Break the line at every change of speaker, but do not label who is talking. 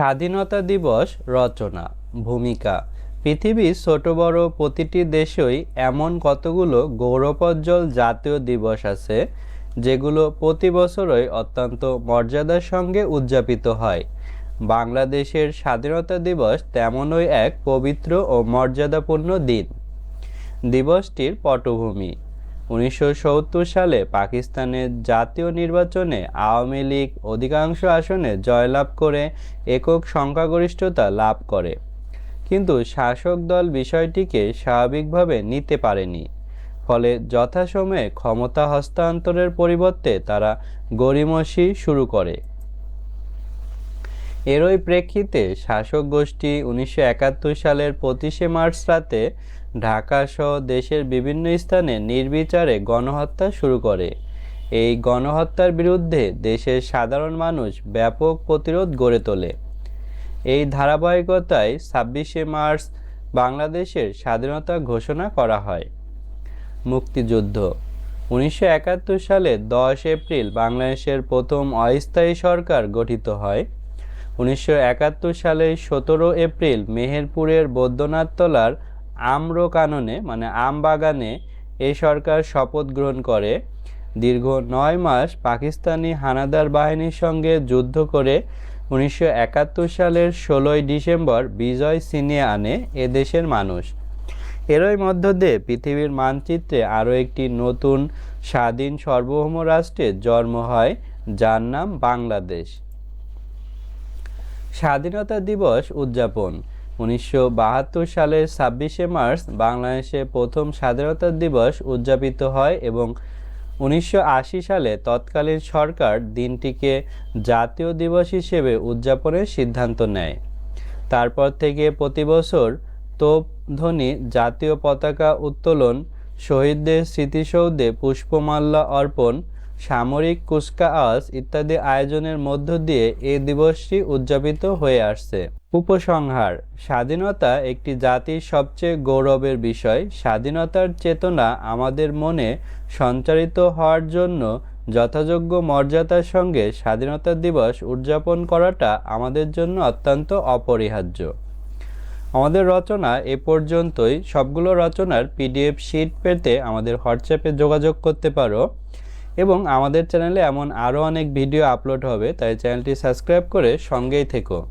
স্বাধীনতা দিবস রচনা, ভূমিকা। পৃথিবীর ছোট বড় প্রতিটি দেশেই এমন কতগুলো গৌরবোজ্জ্বল জাতীয় দিবস আছে, যেগুলো প্রতি বছরই অত্যন্ত মর্যাদার সঙ্গে উদযাপিত হয়। বাংলাদেশের স্বাধীনতা দিবস তেমনই এক পবিত্র ও মর্যাদাপূর্ণ দিন। দিবসটির পটভূমি উনিশশো সত্তর সালে পাকিস্তানের জাতীয় নির্বাচনে আওয়ামী লীগ অধিকাংশ আসনে জয়লাভ করে একক সংখ্যাগরিষ্ঠতা লাভ করে। কিন্তু শাসক দল বিষয়টিকে স্বাভাবিকভাবে নিতে পারেনি। ফলে যথাসময়ে ক্ষমতা হস্তান্তরের পরিবর্তে তারা গরিমসি শুরু করে। এরই প্রেক্ষিতে শাসক গোষ্ঠী উনিশশো একাত্তর সালের পঁচিশে মার্চ রাতে ঢাকাসহ দেশের বিভিন্ন স্থানে নির্বিচারে গণহত্যা শুরু করে। এই গণহত্যার বিরুদ্ধে দেশের সাধারণ মানুষ ব্যাপক প্রতিরোধ গড়ে তোলে। এই ধারাবাহিকতায় ছাব্বিশে মার্চ বাংলাদেশের স্বাধীনতা ঘোষণা করা হয়। মুক্তিযুদ্ধ। উনিশশো একাত্তর সালে দশ এপ্রিল বাংলাদেশের প্রথম অস্থায়ী সরকার গঠিত হয়। উনিশশো একাত্তর সালে সতেরো এপ্রিল মেহেরপুরের বৈদ্যনাথতলার আম্র কাননে মানে আম বাগানে এই সরকার শপথ গ্রহণ করে। দীর্ঘ নয় মাস পাকিস্তানি হানাদার বাহিনীর সঙ্গে যুদ্ধ করে উনিশশো একাত্তর সালের ষোলোই ডিসেম্বর বিজয় ছিনিয়ে আনে এদেশের মানুষ। এরই মধ্য দিয়ে পৃথিবীর মানচিত্রে আরও একটি নতুন স্বাধীন সার্বভৌম রাষ্ট্রের জন্ম হয়, যার নাম বাংলাদেশ। স্বাধীনতা দিবস উদযাপন। উনিশশো বাহাত্তর সালের ছাব্বিশে মার্চ বাংলাদেশে প্রথম স্বাধীনতা দিবস উদযাপিত হয় এবং উনিশশো আশি সালে তৎকালীন সরকার দিনটিকে জাতীয় দিবস হিসেবে উদযাপনের সিদ্ধান্ত নেয়। তারপর থেকে প্রতি বছর তোপধ্বনি জাতীয় পতাকা উত্তোলন, শহীদদের স্মৃতিসৌধে পুষ্পমাল্য অর্পণ সামরিক কুচকাওয়াজ ইত্যাদি আয়োজনের মধ্য দিয়ে এই দিবসটি উদযাপিত হয়ে আসছে। উপসংহার, স্বাধীনতা একটি জাতির সবচেয়ে গৌরবের বিষয়। স্বাধীনতার চেতনা আমাদের মনে সঞ্চারিত হওয়ার জন্য যথাযোগ্য মর্যাদার সঙ্গে স্বাধীনতা দিবস উদযাপন করাটা আমাদের জন্য অত্যন্ত অপরিহার্য। আমাদের রচনা এ পর্যন্তই। সবগুলো রচনার পিডিএফ শিট পেতে আমাদের হোয়াটসঅ্যাপে যোগাযোগ করতে পারো। এবং আমাদের চ্যানেলে এমন আরও অনেক ভিডিও আপলোড হবে, তাই চ্যানেলটি সাবস্ক্রাইব করে সঙ্গেই থেকো।